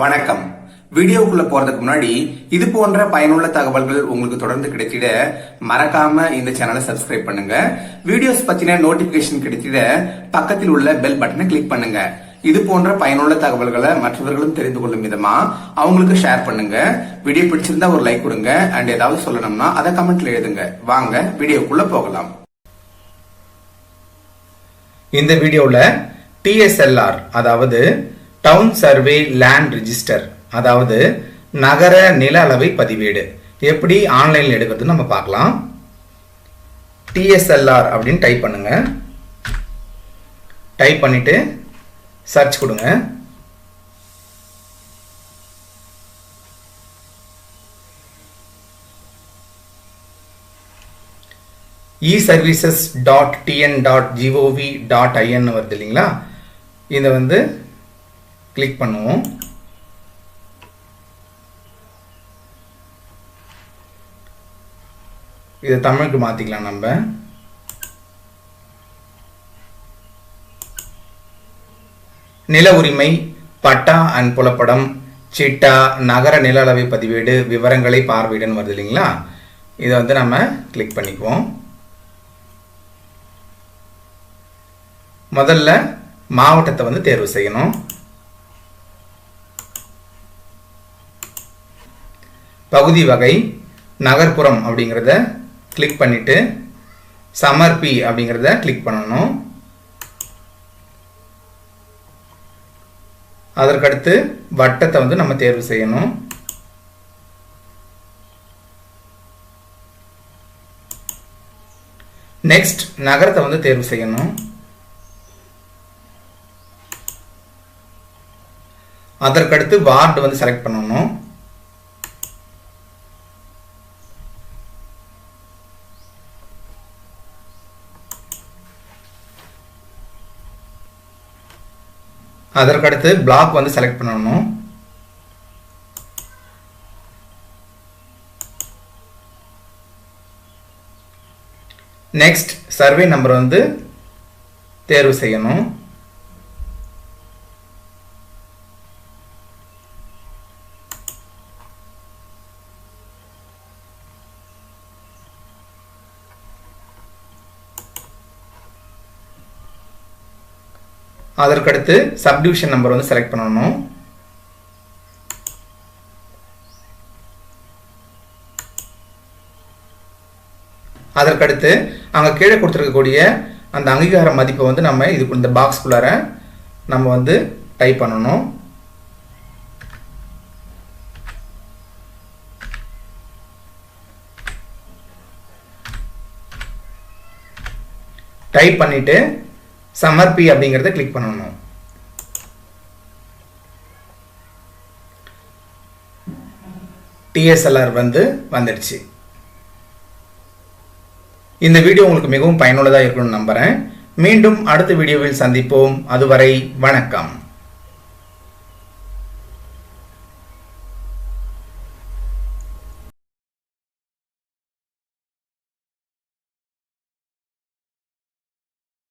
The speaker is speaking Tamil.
வணக்கம். வீடியோக்குள்ள போறதுக்கு முன்னாடி இது போன்ற பயனுள்ள தகவல்கள் உங்களுக்கு தொடர்ந்து கிடைத்திட மறக்காம இந்த சேனலை சப்ஸ்கிரைப் பண்ணுங்க. வீடியோஸ் பத்தின நோட்டிபிகேஷன் கிடைத்திட பக்கத்தில் உள்ள பெல் பட்டனை கிளிக் பண்ணுங்க. இது போன்ற பயனுள்ள தகவல்களை மற்றவர்களும் தெரிந்து கொள்ளும் விதமா அவங்களுக்கு ஷேர் பண்ணுங்க. வீடியோ பிடிச்சிருந்தா ஒரு லைக் கொடுங்க. அண்ட் ஏதாவது சொல்லணும்னா அதை கமெண்ட்ல எழுதுங்க. வாங்க வீடியோக்குள்ள போகலாம். இந்த வீடியோவில் டிஎஸ்எல்ஆர் அதாவது டவுன் சர்வே லேண்ட் ரிஜிஸ்டர் அதாவது நகர நில அளவை பதிவேடு. எப்படி ஆன்லைனில் எடுக்கிறதுன்னு நம்ம பார்க்கலாம். டிஎஸ்எல்ஆர் அப்படின்னு டைப் பண்ணுங்க. டைப் பண்ணிட்டு சர்ச் கொடுங்க. E services dot TN dot GOV dot IN வருது இல்லைங்களா? இதை வந்து கிளிக் பண்ணுவோம். இதை தமிழுக்கு மாற்றிக்கலாம் நம்ம. நில உரிமை பட்டா அண்ட் புலப்படம் சிட்டா நகர நில அளவை பதிவேடு விவரங்களை பார்வையிடன்னு வருது இல்லைங்களா? இதை வந்து நம்ம கிளிக் பண்ணிக்குவோம். முதல்ல மாவட்டத்தை வந்து தேர்வு செய்யணும். பகுதி வகை நகர்ப்புறம் அப்படிங்கிறத கிளிக் பண்ணிவிட்டு சமர்ப்பி அப்படிங்கிறத கிளிக் பண்ணணும். அதற்கடுத்து வட்டத்தை வந்து நம்ம தேர்வு செய்யணும். நெக்ஸ்ட் நகரத்தை வந்து தேர்வு செய்யணும். அதற்கடுத்து வார்டு வந்து செலக்ட் பண்ணணும். அதற்கடுத்து பிளாக் வந்து செலக்ட் பண்ணணும். நெக்ஸ்ட் சர்வே நம்பர் வந்து தேர்வு செய்யணும். அதற்கடுத்து சப்டிவிஷன் நம்பர் வந்து செலக்ட் பண்ணணும். அதற்கடுத்து அங்கே கீழே கொடுத்துருக்கக்கூடிய அந்த அங்கீகார மதிப்பை வந்து நம்ம இது இந்த பாக்ஸ்குள்ளார நம்ம வந்து டைப் பண்ணணும். டைப் பண்ணிட்டு சமர்ப்பி அப்படிங்கிறத கிளிக் பண்ணணும். டிஎஸ்எல்ஆர் வந்து வந்துடுச்சு. இந்த வீடியோ உங்களுக்கு மிகவும் பயனுள்ளதாக இருக்கணும்னு நம்புகிறேன் மீண்டும் அடுத்த வீடியோவில் சந்திப்போம். அதுவரை வணக்கம்.